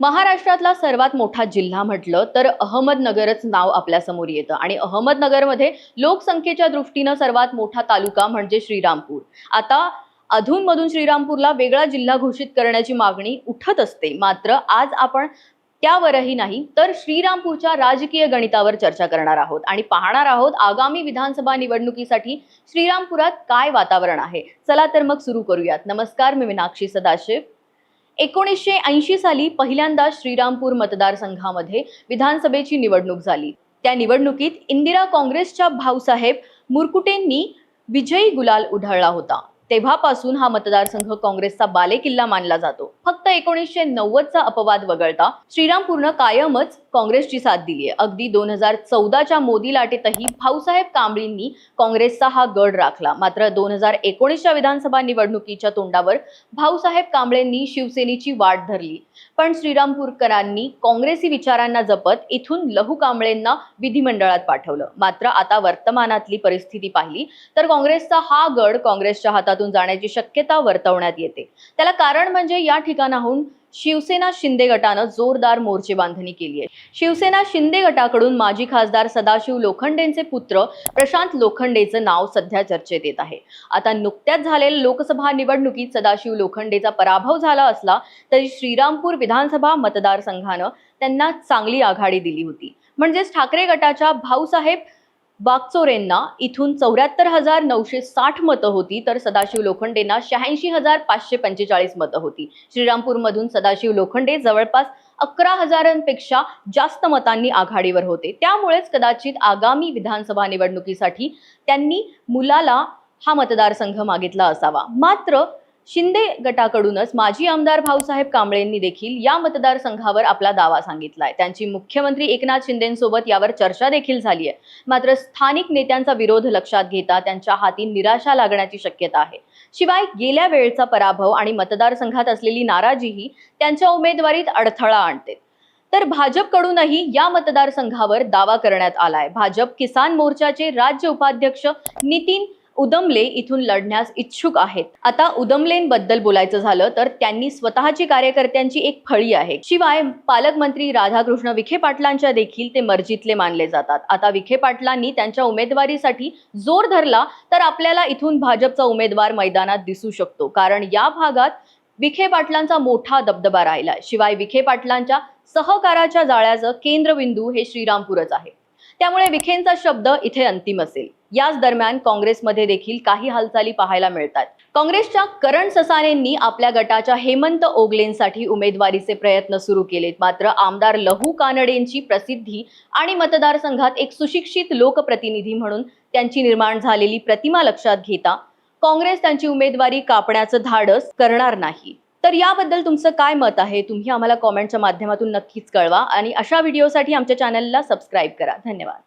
महाराष्ट्रातला सर्वात मोठा जिल्हा म्हटलं तर अहमदनगरच नाव आपल्यासमोर येतं. आणि अहमदनगरमध्ये लोकसंख्येच्या दृष्टीनं सर्वात मोठा तालुका म्हणजे श्रीरामपूर. आता अधूनमधून श्रीरामपूरला वेगळा जिल्हा घोषित करण्याची मागणी उठत असते. मात्र आज आपण त्यावरही नाही तर श्रीरामपूरच्या राजकीय गणितावर चर्चा करणार आहोत. आणि पाहणार आहोत आगामी विधानसभा निवडणुकीसाठी श्रीरामपुरात काय वातावरण आहे. चला तर मग सुरू करूयात. नमस्कार मी मीनाक्षी सदाशिव. एकोणीसशे ऐंशी साली पहिल्यांदा श्रीरामपूर मतदारसंघामध्ये विधानसभेची निवडणूक झाली. त्या निवडणुकीत इंदिरा काँग्रेसच्या भाऊसाहेब मुरकुटेंनी विजयी गुलाल उधळला होता. तेव्हापासून हा मतदारसंघ काँग्रेसचा बालेकिल्ला मानला जातो. फक्त एकोणीसशे नव्वदचा अपवाद वगळता श्रीरामपूरनं कायमच काँग्रेसची साथ दिली आहे. अगदी दोन हजार चौदाच्या मोदी लाटेतही भाऊसाहेब कांबळींनी काँग्रेसचा हा गड राखला. मात्र दोन हजार एकोणीसच्या विधानसभा निवडणुकीच्या तोंडावर भाऊसाहेब कांबळेंनी शिवसेनेची वाट धरली. पण श्रीरामपूरकरांनी काँग्रेसी विचारांना जपत इथून लहू कांबळेंना विधिमंडळात पाठवलं. मात्र आता वर्तमानातली परिस्थिती पाहिली तर काँग्रेसचा हा गड काँग्रेसच्या हातातून जाण्याची शक्यता वर्तवण्यात येते. त्याला कारण म्हणजे या ठिकाणाहून शिवसेना शिंदे गटानं जोरदार मोर्चे बांधणी केली आहे. शिवसेना शिंदे गटाकडून माजी खासदार सदाशिव लोखंडेंचे पुत्र प्रशांत लोखंडेचं नाव सध्या चर्चेत येत आहे. आता नुकत्याच झालेल्या लोकसभा निवडणुकीत सदाशिव लोखंडेचा पराभव झाला असला तरी श्रीरामपूर विधानसभा मतदारसंघानं त्यांना चांगली आघाडी दिली होती. म्हणजेच ठाकरे गटाच्या भाऊसाहेब बागचोरेंना इथून चौऱ्याहत्तर हजार नऊशे साठ मतं होती तर सदाशिव लोखंडेंना शहाऐंशी हजार पाचशे पंचेचाळीस मतं होती. श्रीरामपूरमधून सदाशिव लोखंडे जवळपास अकरा हजारांपेक्षा जास्त मतांनी आघाडीवर होते. त्यामुळेच कदाचित आगामी विधानसभा निवडणुकीसाठी त्यांनी मुलाला हा मतदारसंघ मागितला असावा. मात्र शिंदे गटाकडूनच माजी आमदार भाऊसाहेब कांबळेंनी देखील या मतदारसंघावर आपला दावा सांगितलाय. त्यांची मुख्यमंत्री एकनाथ शिंदेसोबत यावर चर्चा देखील झाली आहे मात्र स्थानिक नेत्यांचा विरोध लक्षात घेता त्यांच्या हाती निराशा लागण्याची शक्यता आहे. शिवाय गेल्या वेळचा पराभव आणि मतदारसंघात असलेली नाराजीही त्यांच्या उमेदवारीत अडथळा आणते. तर भाजपकडूनही या मतदारसंघावर दावा करण्यात आलाय. भाजप किसान मोर्चाचे राज्य उपाध्यक्ष नितीन उदमले इथून लढण्यास इच्छुक आहेत. आता उदमलेंबद्दल बोलायचं झालं तर त्यांनी स्वतःची कार्यकर्त्यांची एक फळी आहे. शिवाय पालकमंत्री राधाकृष्ण विखे पाटलांच्या देखील ते मर्जीतले मानले जातात. आता विखे पाटलांनी त्यांच्या उमेदवारीसाठी जोर धरला तर आपल्याला इथून भाजपचा उमेदवार मैदानात दिसू शकतो. कारण या भागात विखे पाटलांचा मोठा दबदबा राहिला शिवाय विखे पाटलांच्या सहकाराच्या जाळ्याचं केंद्रबिंदू हे श्रीरामपूरच आहे. त्यामुळे विखेंचा शब्द इथे अंतिम असेल. याच दरम्यान काँग्रेसमध्ये देखील काही हालचाली पाहायला मिळतात. काँग्रेसच्या करण ससानेंनी आपल्या गटाच्या हेमंत ओगलेंसाठी उमेदवारीचे प्रयत्न सुरू केलेत. मात्र आमदार लहू कानडेंची प्रसिद्धी आणि मतदारसंघात एक सुशिक्षित लोकप्रतिनिधी म्हणून त्यांची निर्माण झालेली प्रतिमा लक्षात घेता काँग्रेस त्यांची उमेदवारी कापण्याचं धाडस करणार नाही. तर याबद्दल तुमचं काय मत आहे? तुम्ही आम्हाला कॉमेंटच्या माध्यमातून नक्कीच कळवा आणि अशा व्हिडिओसाठी आमच्या चॅनलला सबस्क्राईब करा. धन्यवाद.